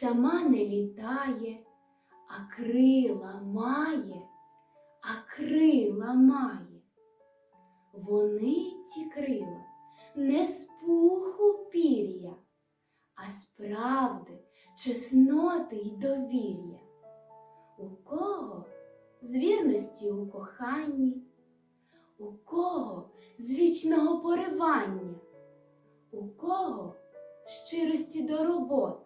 сама не літає, а крила має, а крила має. Вони ті крила не з пуху пір'я, а з правди, чесноти й довір'я. У кого з вірності у коханні, у кого з вічного поривання, у кого щирості до роботи,